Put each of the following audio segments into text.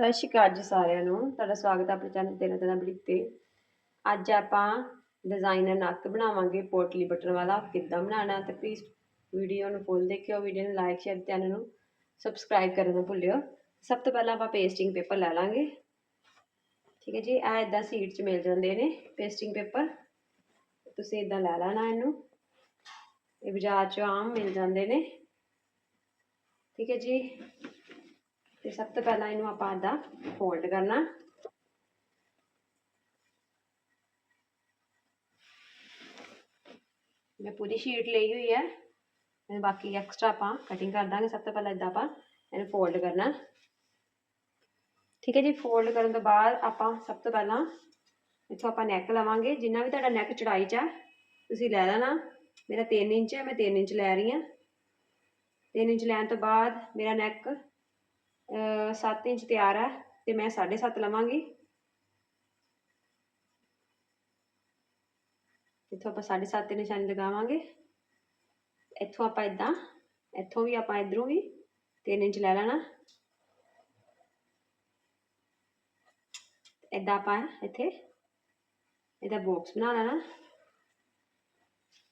ਸਤਿ ਸ਼੍ਰੀ ਅਕਾਲ ਜੀ ਸਾਰਿਆਂ ਨੂੰ। ਤੁਹਾਡਾ ਸਵਾਗਤ ਹੈ ਆਪਣੇ ਚੈਨਲ ਤੇਰਾ ਤੇਰਾ ਬਲਿਕ ਤੇ। ਅੱਜ ਆਪਾਂ ਡਿਜ਼ਾਈਨਰ ਨੱਕ ਬਣਾਵਾਂਗੇ, ਪੋਟਲੀ ਬਟਨ ਵਾਲਾ। ਕਿੱਦਾਂ ਬਣਾਉਣਾ ਤੇ ਪਲੀਜ਼ ਵੀਡੀਓ ਨੂੰ ਫੁੱਲ ਦੇਖਿਓ। ਵੀਡੀਓ ਨੂੰ ਲਾਈਕ ਸ਼ੇਅਰ ਚੈਨਲ ਨੂੰ ਸਬਸਕ੍ਰਾਈਬ ਕਰਨਾ ਨਾ ਭੁੱਲਿਓ। ਸਭ ਤੋਂ ਪਹਿਲਾਂ ਆਪਾਂ ਪੇਸਟਿੰਗ ਪੇਪਰ ਲੈ ਲਾਂਗੇ। ਠੀਕ ਹੈ ਜੀ, ਇਹ ਇਦਾਂ ਸੀਟ 'ਚ ਮਿਲ ਜਾਂਦੇ ਨੇ ਪੇਸਟਿੰਗ ਪੇਪਰ ਤੁਸੀਂ ਇਦਾਂ ਲੈ ਲੈਣਾ ਇਹਨੂੰ। ਇਹ ਬਾਜ਼ਾਰ 'ਚੋਂ ਆਮ ਮਿਲ ਜਾਂਦੇ ਨੇ। ਠੀਕ ਹੈ ਜੀ ਤੇ ਸਭ ਤੋਂ ਪਹਿਲਾਂ ਇਹਨੂੰ ਆਪਾਂ ਇਦਾਂ ਫੋਲਡ ਕਰਨਾ। ਮੈਂ ਪੂਰੀ ਸ਼ੀਟ ਲਈ ਹੋਈ ਹੈ। ਤੇ ਬਾਕੀ ਐਕਸਟਰਾ ਆਪਾਂ ਕਟਿੰਗ ਕਰ ਦਾਂਗੇ। ਸਭ ਤੋਂ ਪਹਿਲਾਂ ਇਦਾਂ ਆਪਾਂ ਇਹਨੂੰ ਫੋਲਡ ਕਰਨਾ। ਠੀਕ ਹੈ ਜੀ ਫੋਲਡ ਕਰਨ ਤੋਂ ਬਾਅਦ ਆਪਾਂ ਸਭ ਤੋਂ ਪਹਿਲਾਂ ਇੱਥੋਂ ਆਪਾਂ ਨੈਕ ਲਵਾਂਗੇ। ਜਿੰਨਾ ਵੀ ਤੁਹਾਡਾ ਨੈਕ ਚੜਾਈ 'ਚ ਹੈ ਤੁਸੀਂ ਲੈ ਲੈਣਾ। ਮੇਰਾ 3 ਇੰਚ ਹੈ, ਮੈਂ 3 ਇੰਚ ਲੈ ਰਹੀ ਹਾਂ। 3 ਇੰਚ ਲੈਣ ਤੋਂ ਬਾਅਦ ਮੇਰਾ ਨੈਕ 7 ਇੰਚ ਤਿਆਰ ਹੈ ਤੇ ਮੈਂ 7.5 ਲਵਾਂਗੀ। ਇੱਥੋਂ ਆਪਾਂ 7.5 ਤੇ ਨਿਸ਼ਾਨੀ ਲਗਾਵਾਂਗੇ। ਇੱਥੋਂ ਆਪਾਂ ਇਦਾਂ ਇੱਥੋਂ ਵੀ ਆਪਾਂ ਇਧਰੋਂ ਵੀ 3 ਇੰਚ ਲੈ ਲੈਣਾ। ਇਦਾਂ ਆਪਾਂ ਇੱਥੇ ਇਹਦਾ ਬਾਕਸ ਬਣਾ ਲੈਣਾ।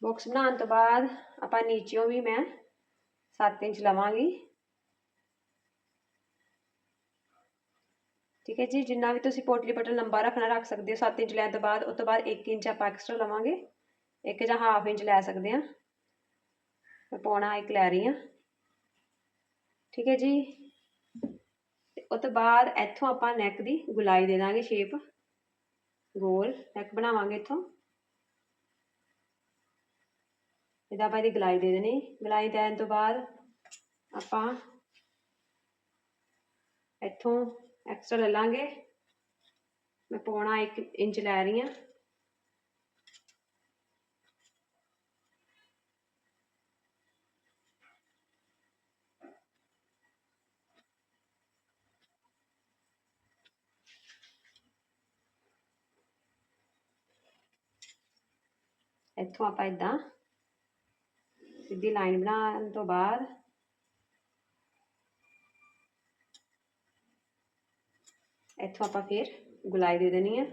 ਬਾਕਸ ਬਣਾਉਣ ਤੋਂ ਬਾਅਦ ਆਪਾਂ ਨੀਚਿਓਂ ਵੀ ਮੈਂ 7 ਇੰਚ ਲਵਾਂਗੀ। ਠੀਕ ਹੈ ਜੀ, ਜਿੰਨਾ ਵੀ ਤੁਸੀਂ ਪੋਟਲੀ ਬਟਨ ਲੰਬਾ ਰੱਖਣਾ, ਰੱਖ ਸਕਦੇ ਹੋ 7 ਇੰਚ ਲੈਣ ਤੋਂ ਬਾਅਦ ਉਸ ਤੋਂ ਬਾਅਦ 1 ਇੰਚ ਆਪਾਂ ਐਕਸਟਰਾ ਲਵਾਂਗੇ। ਇੱਕ ਜਾਂ ਹਾਫ ਇੰਚ ਲੈ ਸਕਦੇ ਹਾਂ। ਮੈਂ ਪੌਣਾ ਇੱਕ ਲੈ ਰਹੀ ਹਾਂ। ਠੀਕ ਹੈ ਜੀ। ਉਸ ਤੋਂ ਬਾਅਦ ਇੱਥੋਂ ਆਪਾਂ ਨੈਕ ਦੀ ਗੁਲਾਈ ਦੇ ਦਾਂਗੇ ਸ਼ੇਪ ਗੋਲ ਨੈਕ ਬਣਾਵਾਂਗੇ ਇੱਥੋਂ। ਇਹਦਾ ਆਪਾਂ ਇਹਦੀ ਗਲਾਈ ਦੇ ਦੇਣੀ। ਗਲਾਈ ਦੇਣ ਤੋਂ ਬਾਅਦ ਆਪਾਂ ਇੱਥੋਂ ਐਕਸਟਰਾ ਲੈ ਲਾਂਗੇ। ਮੈਂ ਪੌਣਾ 1 ਇੰਚ ਲੈ ਰਹੀ ਹਾਂ। ਇੱਥੋਂ ਆਪਾਂ ਇਦਾਂ ਸਿੱਧੀ ਲਾਈਨ ਬਣਾਉਣ ਤੋਂ ਬਾਅਦ ਇੱਥੋਂ ਆਪਾਂ ਫਿਰ ਗੁਲਾਈ ਦੇ ਦੇਣੀ ਹੈ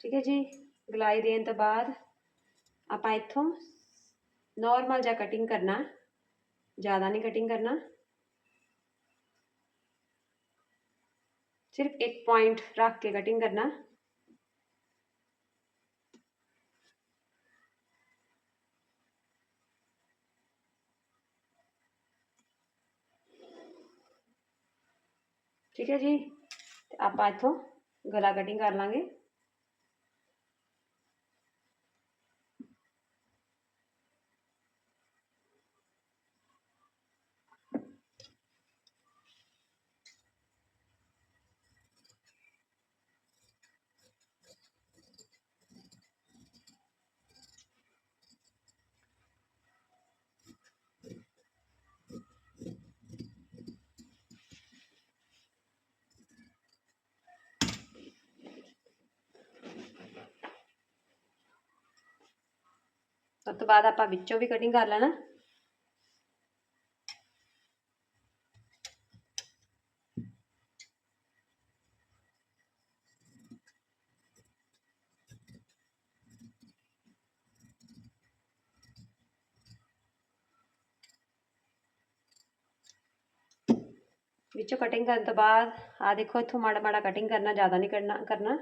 ਠੀਕ ਹੈ ਜੀ ਗੁਲਾਈ ਦੇਣ ਤੋਂ ਬਾਅਦ ਆਪਾਂ ਇੱਥੋਂ ਨਾਰਮਲ ਜਿਹਾ ਕਟਿੰਗ ਕਰਨਾ ਜ਼ਿਆਦਾ ਨਹੀਂ ਕਟਿੰਗ ਕਰਨਾ ਸਿਰਫ ਇੱਕ ਪੁਆਇੰਟ ਰੱਖ ਕੇ ਕਟਿੰਗ ਕਰਨਾ ਠੀਕ ਹੈ ਜੀ? ਤੇ ਆਪਾਂ ਇੱਥੋਂ ਗਲਾ ਕਟਿੰਗ ਕਰ ਲਾਂਗੇ। ਉਸ ਤੋਂ ਬਾਅਦ ਆਪਾਂ ਵਿੱਚੋਂ ਵੀ ਕਟਿੰਗ ਕਰ ਲੈਣਾ। ਵਿੱਚੋਂ ਕਟਿੰਗ ਕਰਨ ਤੋਂ ਬਾਅਦ ਆ ਦੇਖੋ ਇੱਥੋਂ ਮਾੜਾ ਮਾੜਾ ਕਟਿੰਗ ਕਰਨਾ, ਜ਼ਿਆਦਾ ਨਹੀਂ ਕਰਨਾ ਕਰਨਾ।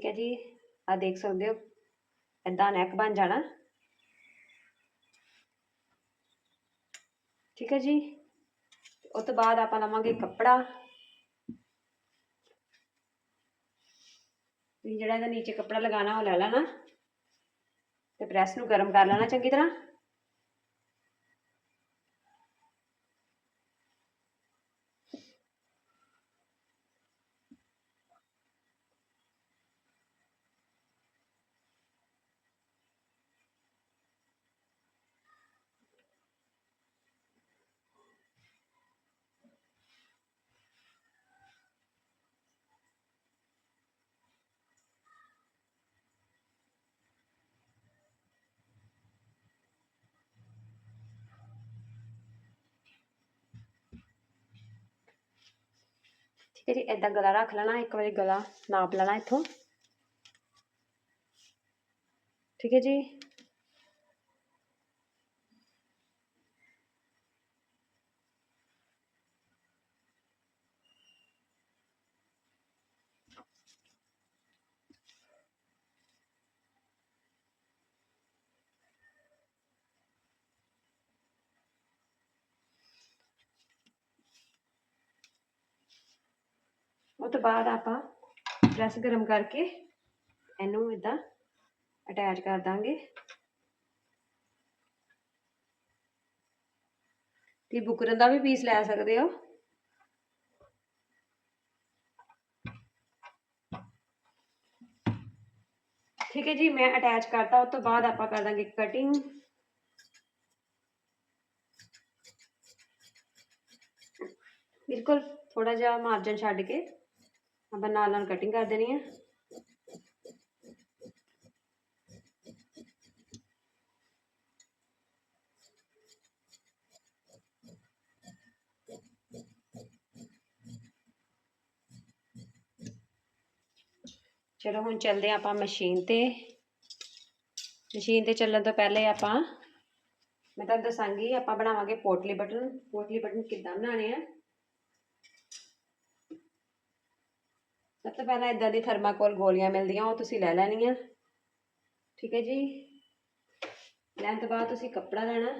ਠੀਕ ਹੈ ਜੀ। ਆ ਦੇਖ ਸਕਦੇ ਹੋ ਇਦਾਂ ਨੈਕ ਬਣ ਜਾਣਾ। ਠੀਕ ਹੈ ਜੀ। ਉਸ ਤੋਂ ਬਾਅਦ ਆਪਾਂ ਲਵਾਂਗੇ ਕੱਪੜਾ। ਜਿਹੜਾ ਇਹਦਾ ਨੀਚੇ ਕੱਪੜਾ ਲਗਾਣਾ ਉਹ ਲੈ ਲੈਣਾ। ਤੇ ਪ੍ਰੈਸ ਨੂੰ ਗਰਮ ਕਰ ਲੈਣਾ ਚੰਗੀ ਤਰ੍ਹਾਂ। ਹੈ ਜੀ ਇਦਾਂ ਗਲਾ ਰੱਖ ਲੈਣਾ, ਇੱਕ ਵਾਰੀ ਗਲਾ ਨਾਪ ਲੈਣਾ ਇੱਥੋਂ। ਠੀਕ ਹੈ ਜੀ ਉਹ ਤੋਂ ਬਾਅਦ ਆਪਾਂ ਪ੍ਰੈਸ ਗਰਮ ਕਰਕੇ ਇਹਨੂੰ ਇਦਾਂ ਅਟੈਚ ਕਰ ਦਾਂਗੇ। ਤੇ ਬੁਕਰਨ ਦਾ ਵੀ ਪੀਸ ਲੈ ਸਕਦੇ ਹੋ। ਠੀਕ ਹੈ ਜੀ, ਮੈਂ ਅਟੈਚ ਕਰਤਾ, ਉਸ ਤੋਂ ਬਾਅਦ ਆਪਾਂ ਕਰ ਦਾਂਗੇ ਕਟਿੰਗ ਬਿਲਕੁਲ ਥੋੜਾ ਜਿਹਾ ਮਾਰਜਨ ਛੱਡ ਕੇ ਆਪਾਂ ਨਾਲ ਨਾਲ ਕਟਿੰਗ ਕਰ ਦੇਣੀ ਹੈ ਚਲੋ ਹੁਣ ਚੱਲਦੇ ਹਾਂ ਆਪਾਂ ਮਸ਼ੀਨ ਤੇ। ਮਸ਼ੀਨ ਤੇ ਚੱਲਣ ਤੋਂ ਪਹਿਲੇ ਆਪਾਂ, ਮੈਂ ਤੁਹਾਨੂੰ ਦੱਸਾਂਗੀ ਆਪਾਂ ਬਣਾਵਾਂਗੇ ਪੋਟਲੀ ਬਟਨ। ਪੋਟਲੀ ਬਟਨ ਕਿੱਦਾਂ ਬਣਾਉਣੇ ਆ? ਸਭ ਤੋਂ ਪਹਿਲਾਂ ਇਦਾਂ ਦੀ ਥਰਮਾਕੋਲ ਗੋਲੀਆਂ ਮਿਲਦੀਆਂ, ਉਹ ਤੁਸੀਂ ਲੈ ਲੈਣੀਆਂ। ਠੀਕ ਹੈ ਜੀ? ਲੈਣ ਤੋਂ ਬਾਅਦ ਤੁਸੀਂ ਕੱਪੜਾ ਲੈਣਾ।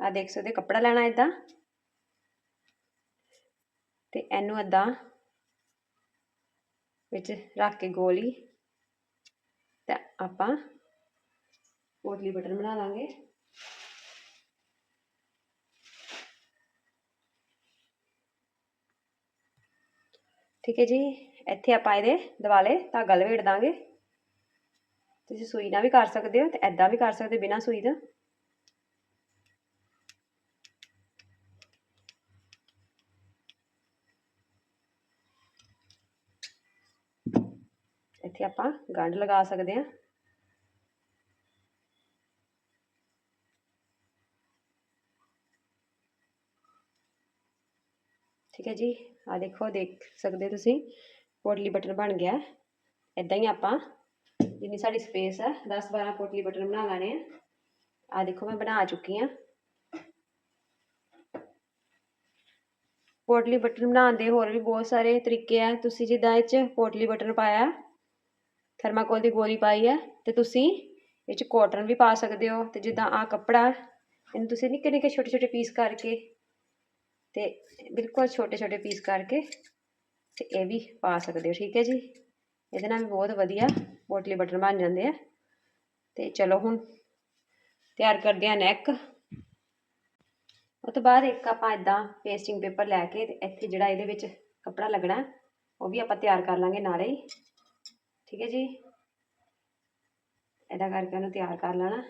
ਆ ਦੇਖ ਸਕਦੇ ਕੱਪੜਾ ਲੈਣਾ ਇਦਾਂ ਤੇ ਇਹਨੂੰ ਇਦਾਂ ਵਿੱਚ ਰੱਖ ਕੇ ਗੋਲੀ। ਤੇ ਆਪਾਂ ਪੋਟਲੀ ਬਟਨ ਬਣਾ ਲਾਂਗੇ। ਠੀਕ ਹੈ ਜੀ, ਇੱਥੇ ਆਪਾਂ ਇਹਦੇ ਦਿਵਾਲੇ ਧਾਗਾ ਲਵੇੜ ਦਾਂਗੇ। ਤੁਸੀਂ ਸੂਈ ਨਾਲ ਵੀ ਕਰ ਸਕਦੇ ਹੋ ਤੇ ਐਦਾਂ ਵੀ ਕਰ ਸਕਦੇ ਬਿਨਾਂ ਸੂਈ ਦਾ ਇੱਥੇ ਆਪਾਂ ਗੰਢ ਲਗਾ ਸਕਦੇ ਹਾਂ। ਹੈ ਜੀ। ਆ ਦੇਖੋ, ਦੇਖ ਸਕਦੇ ਹੋ ਤੁਸੀਂ, ਪੋਟਲੀ ਬਟਨ ਬਣ ਗਿਆ। ਇਦਾਂ ਹੀ ਆਪਾਂ ਜਿੰਨੀ ਸਾਡੀ ਸਪੇਸ ਹੈ 10 12 ਪੋਟਲੀ ਬਟਨ ਬਣਾ ਲੈਣੇ ਆ। ਆ ਦੇਖੋ, ਮੈਂ ਬਣਾ ਚੁੱਕੀ ਆ ਪੋਟਲੀ ਬਟਨ ਬਣਾਉਣ ਦੇ ਹੋਰ ਵੀ ਬਹੁਤ ਸਾਰੇ ਤਰੀਕੇ ਆ। ਤੁਸੀਂ ਜਿੱਦਾਂ ਇਹ 'ਚ ਪੋਟਲੀ ਬਟਨ ਪਾਇਆ, ਥਰਮਾਕੋਲ ਦੀ ਗੋਲੀ ਪਾਈ ਹੈ ਤੇ ਤੁਸੀਂ ਇਹ 'ਚ ਕਾਟਨ ਵੀ ਪਾ ਸਕਦੇ ਹੋ। ਤੇ ਜਿੱਦਾਂ ਆ ਕੱਪੜਾ, ਇਹਨੂੰ ਤੁਸੀਂ ਨਿੱਕੇ ਨਿੱਕੇ ਛੋਟੇ ਛੋਟੇ ਪੀਸ ਕਰਕੇ ਤੇ ਬਿਲਕੁਲ ਛੋਟੇ ਛੋਟੇ ਪੀਸ ਕਰਕੇ ਤੇ ਇਹ ਵੀ ਪਾ ਸਕਦੇ ਹੋ, ਠੀਕ ਹੈ ਜੀ? ਇਹਦੇ ਨਾਲ ਵੀ ਬਹੁਤ ਵਧੀਆ ਬੋਟਲੀ ਬਟਨ ਬਣ ਜਾਂਦੇ ਆ। ਤੇ ਚਲੋ ਹੁਣ ਤਿਆਰ ਕਰਦੇ ਆ ਨੈਕ ਉਹ ਤੋਂ ਬਾਅਦ ਇੱਕ ਆਪਾਂ ਇਦਾਂ ਪੇਸਟਿੰਗ ਪੇਪਰ ਲੈ ਕੇ ਤੇ ਇੱਥੇ ਜਿਹੜਾ ਇਹਦੇ ਵਿੱਚ ਕੱਪੜਾ ਲੱਗਣਾ, ਉਹ ਵੀ ਆਪਾਂ ਤਿਆਰ ਕਰ ਲਾਂਗੇ ਨਾਲੇ ਹੀ। ਠੀਕ ਹੈ ਜੀ? ਇਦਾਂ ਕਰਕੇ ਉਹਨੂੰ ਤਿਆਰ ਕਰ ਲੈਣਾ।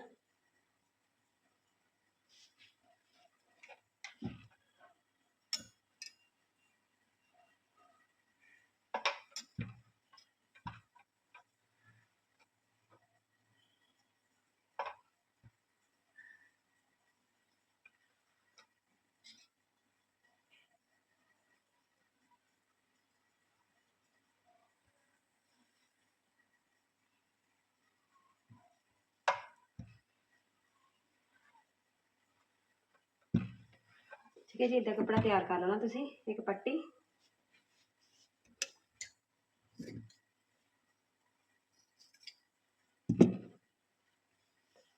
ਠੀਕ ਹੈ ਜੀ ਇਦਾਂ ਕੱਪੜਾ ਤਿਆਰ ਕਰ ਲੈਣਾ ਤੁਸੀਂ, ਇੱਕ ਪੱਟੀ।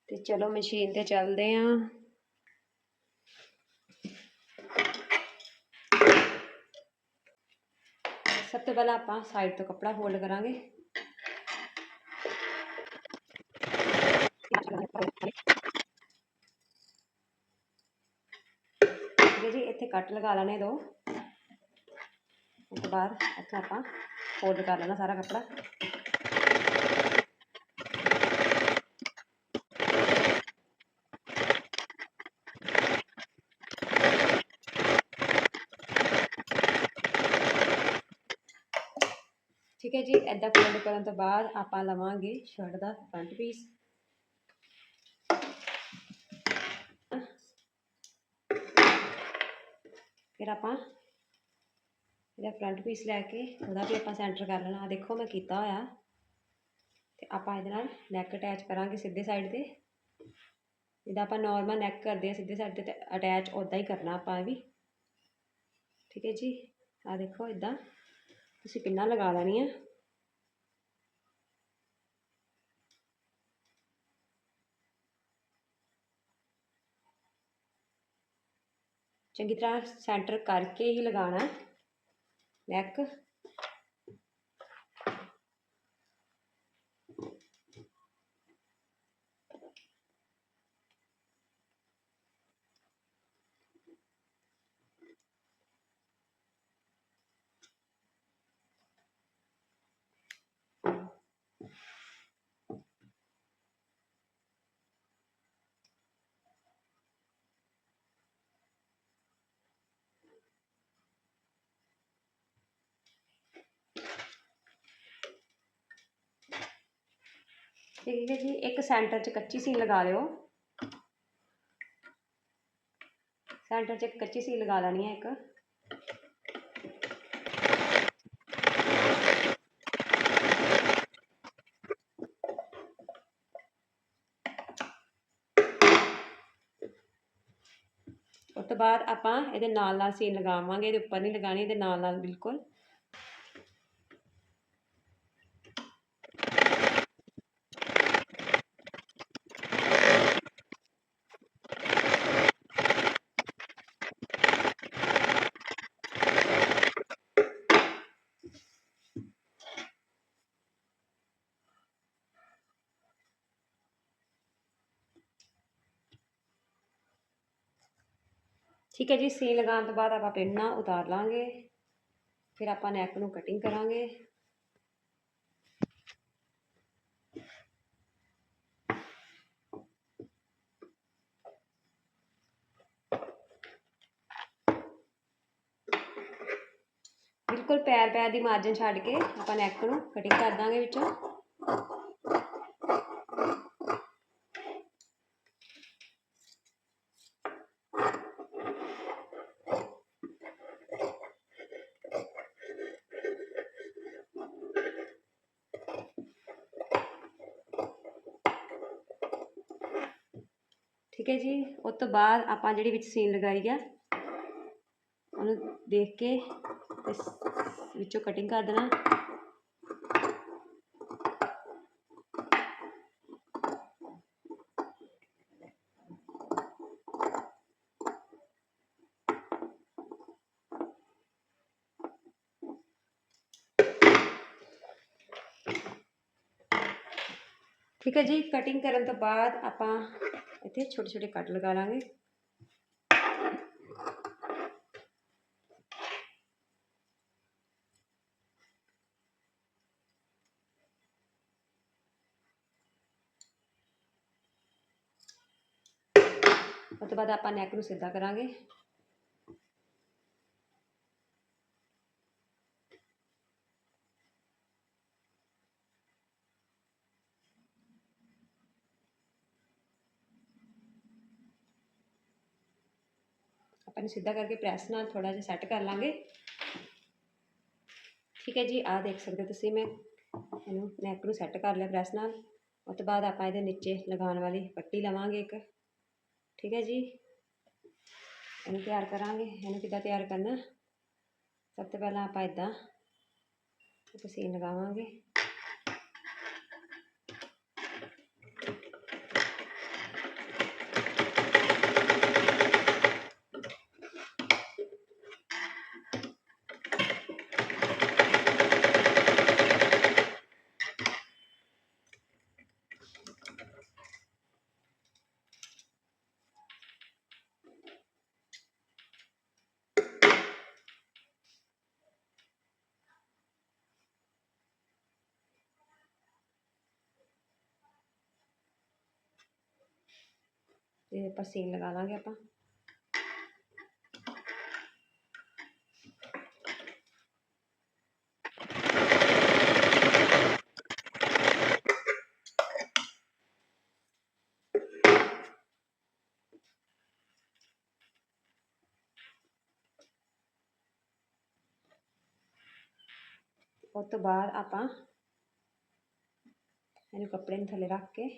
ਤੇ ਚਲੋ ਮਸ਼ੀਨ ਤੇ ਚੱਲਦੇ ਆਂ। ਸਭ ਤੋਂ ਪਹਿਲਾਂ ਆਪਾਂ ਸਾਈਡ ਤੋਂ ਕੱਪੜਾ ਫੋਲਡ ਕਰਾਂਗੇ ਠੀਕ ਹੈ ਜੀ ਇੱਥੇ ਕੱਟ ਲਗਾ ਲੈਣੇ ਦੋ। ਉਸ ਤੋਂ ਬਾਅਦ ਇੱਥੇ ਆਪਾਂ ਫੋਲਡ ਕਰ ਲੈਣਾ ਸਾਰਾ ਕੱਪੜਾ। ਠੀਕ ਹੈ ਜੀ ਐਦਾਂ ਫੋਲਡ ਕਰਨ ਤੋਂ ਬਾਅਦ ਆਪਾਂ ਲਵਾਂਗੇ ਸ਼ਰਟ ਦਾ ਫਰੰਟ ਪੀਸ ਫਿਰ ਆਪਾਂ ਇਹਦਾ ਫਰੰਟ ਪੀਸ ਲੈ ਕੇ ਉਹਦਾ ਵੀ ਆਪਾਂ ਸੈਂਟਰ ਕਰ ਲੈਣਾ। ਦੇਖੋ ਮੈਂ ਕੀਤਾ ਹੋਇਆ। ਤੇ ਆਪਾਂ ਇਹਦੇ ਨਾਲ ਨੈਕ ਅਟੈਚ ਕਰਾਂਗੇ ਸਿੱਧੇ ਸਾਈਡ ਤੇ। ਜਿੱਦਾਂ ਆਪਾਂ ਨਾਰਮਲ ਨੈਕ ਕਰਦੇ ਆ ਸਿੱਧੇ ਸਾਈਡ ਤੇ ਅਟੈਚ ਉਦਾਂ ਹੀ ਕਰਨਾ ਆਪਾਂ ਵੀ। ਠੀਕ ਹੈ ਜੀ? ਆਹ ਦੇਖੋ ਇਦਾਂ ਤੁਸੀਂ ਪਿੰਨਾਂ ਲਗਾ ਲੈਣੀਆਂ। ਚੰਗੀ ਤਰ੍ਹਾਂ ਸੈਂਟਰ ਕਰਕੇ ਹੀ ਲਗਾਉਣਾ ਨੈਕ ਠੀਕ ਹੈ ਜੀ, ਇੱਕ ਸੈਂਟਰ 'ਚ ਕੱਚੀ ਸੀਨ ਲਗਾ ਲਿਓ। ਸੈਂਟਰ 'ਚ ਇੱਕ ਕੱਚੀ ਸੀਨ ਲਗਾ ਲੈਣੀ ਹੈ ਇੱਕ। ਉਸ ਤੋਂ ਬਾਅਦ ਆਪਾਂ ਇਹਦੇ ਨਾਲ ਨਾਲ ਸੀਨ ਲਗਾਵਾਂਗੇ, ਇਹਦੇ ਉੱਪਰ ਨਹੀਂ ਲਗਾਣੀ ਇਹਦੇ ਨਾਲ ਨਾਲ ਬਿਲਕੁਲ। ਠੀਕ ਹੈ ਜੀ, ਸੀਨ ਲਗਾਉਣ ਤੋਂ ਬਾਅਦ ਆਪਾਂ ਪਿੰਨਾ ਉਤਾਰ ਲਾਂਗੇ। ਫਿਰ ਆਪਾਂ ਨੈਕ ਨੂੰ ਕਟਿੰਗ ਕਰਾਂਗੇ। ਬਿਲਕੁਲ ਪੈਰ ਪੈਰ ਦੀ ਮਾਰਜਨ ਛੱਡ ਕੇ ਆਪਾਂ ਨੈਕ ਨੂੰ ਕਟਿੰਗ ਕਰ ਦਾਂਗੇ ਵਿੱਚੋਂ। ਹੈ ਜੀ, ਉਸ ਤੋਂ ਬਾਅਦ ਆਪਾਂ ਜਿਹੜੀ ਵਿੱਚ ਸੀਨ ਲਗਾਈ ਆ, ਉਹਨੂੰ ਦੇਖ ਕੇ ਵਿੱਚੋਂ ਕਟਿੰਗ ਕਰ ਦੇਣਾ। ਠੀਕ ਹੈ ਜੀ ਕਟਿੰਗ ਕਰਨ ਤੋਂ ਬਾਅਦ ਆਪਾਂ ਇੱਥੇ ਛੋਟੇ ਛੋਟੇ ਕੱਟ ਲਗਾ ਲਾਂਗੇ। ਉਸ ਤੋਂ ਬਾਅਦ ਆਪਾਂ ਨੈਕ ਨੂੰ ਸਿੱਧਾ ਕਰਾਂਗੇ। ਇਹਨੂੰ ਸਿੱਧਾ ਕਰਕੇ ਪ੍ਰੈਸ ਨਾਲ ਥੋੜਾ ਜਿਹਾ ਸੈੱਟ ਕਰ ਲਾਂਗੇ। ਠੀਕ ਹੈ ਜੀ, ਆਹ ਦੇਖ ਸਕਦੇ ਹੋ ਤੁਸੀਂ ਮੈਂ। ਇਹਨੂੰ ਨੈਕ ਨੂੰ ਸੈੱਟ ਕਰ ਲਿਆ ਪ੍ਰੈਸ ਨਾਲ। ਉਸ ਤੋਂ ਬਾਅਦ ਆਪਾਂ ਇਹਦੇ ਨੀਚੇ ਲਗਾਉਣ ਵਾਲੀ ਪੱਟੀ ਲਵਾਂਗੇ ਇੱਕ। ਠੀਕ ਹੈ ਜੀ। ਇਹਨੂੰ ਤਿਆਰ ਕਰਾਂਗੇ। ਇਹਨੂੰ ਕਿੱਦਾਂ ਤਿਆਰ ਕਰਨਾ? ਸਭ ਤੋਂ ਪਹਿਲਾਂ ਆਪਾਂ ਇਦਾਂ ਪਸੀਨ ਲਗਾਵਾਂਗੇ। ਤੇ ਆਪਾਂ ਸੀਨ ਲਗਾ ਲਾਂਗੇ ਆਪਾਂ। ਉਸ ਤੋਂ ਬਾਅਦ ਆਪਾਂ ਇਹਨੂੰ ਕੱਪੜੇ ਨੂੰ ਥੱਲੇ ਰੱਖ ਕੇ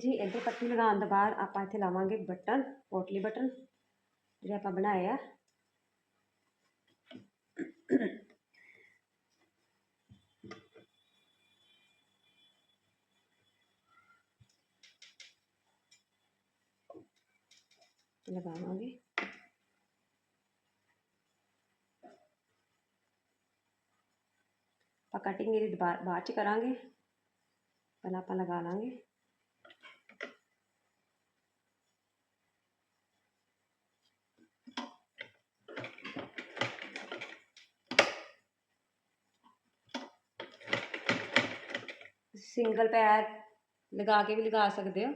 ਜੀ ਇੱਧਰ ਪੱਟੀ ਲਗਾਉਣ ਤੋਂ ਬਾਅਦ ਆਪਾਂ ਇੱਥੇ ਲਾਵਾਂਗੇ ਬਟਨ ਪੋਟਲੀ ਬਟਨ ਜਿਹੜੇ ਆਪਾਂ ਬਣਾਏ ਆ ਲਗਾਵਾਂਗੇ ਆਪਾਂ ਕਟਿੰਗ ਇਹਦੀ ਬਾ- ਬਾਅਦ ਚ ਕਰਾਂਗੇ ਪਹਿਲਾਂ ਆਪਾਂ ਲਗਾ ਲਾਂਗੇ ਸਿੰਗਲ ਪੈਰ ਲਗਾ ਕੇ ਵੀ ਲਗਾ ਸਕਦੇ ਹੋ।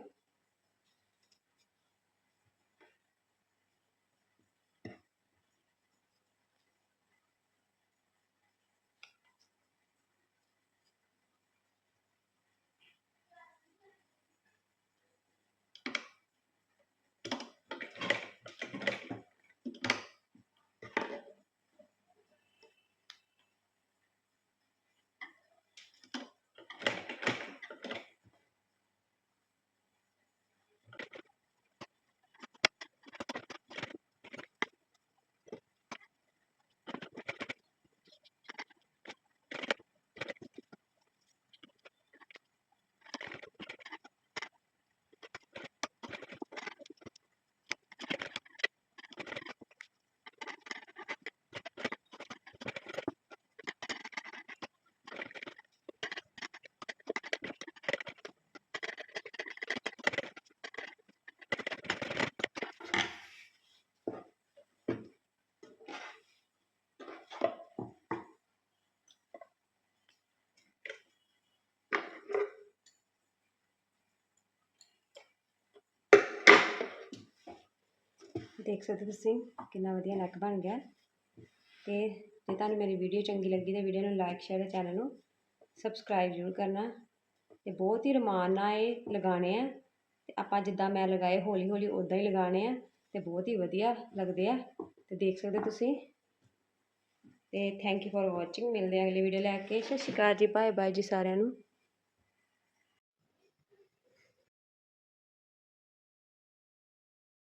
ਦੇਖ ਸਕਦੇ ਹੋ ਤੁਸੀਂ ਕਿੰਨਾ ਵਧੀਆ ਨੈਕ ਬਣ ਗਿਆ। ਤੇ ਜੇ ਤੁਹਾਨੂੰ ਮੇਰੀ ਵੀਡੀਓ ਚੰਗੀ ਲੱਗੀ ਤਾਂ ਵੀਡੀਓ ਨੂੰ ਲਾਈਕ ਸ਼ੇਅਰ ਤੇ ਚੈਨਲ ਨੂੰ ਸਬਸਕ੍ਰਾਈਬ ਜ਼ਰੂਰ ਕਰਨਾ। ਤੇ ਬਹੁਤ ਹੀ ਰਮਾਨ ਨਾਲ ਇਹ ਲਗਾਉਣੇ ਆ। ਤੇ ਆਪਾਂ ਜਿੱਦਾਂ ਮੈਂ ਲਗਾਏ ਹੌਲੀ ਹੌਲੀ ਉਦਾਂ ਹੀ ਲਗਾਉਣੇ ਆ ਤੇ ਬਹੁਤ ਹੀ ਵਧੀਆ ਲੱਗਦੇ ਆ। ਤੇ ਦੇਖ ਸਕਦੇ ਹੋ ਤੁਸੀਂ। ਤੇ ਥੈਂਕ ਯੂ ਫॉर ਵਾਚਿੰਗ ਮਿਲਦੇ ਆ ਅਗਲੀ ਵੀਡੀਓ ਲੈ ਕੇ। ਸਤਿ ਸ਼੍ਰੀ ਅਕਾਲ ਜੀ। ਬਾਏ ਬਾਏ ਜੀ ਸਾਰਿਆਂ ਨੂੰ।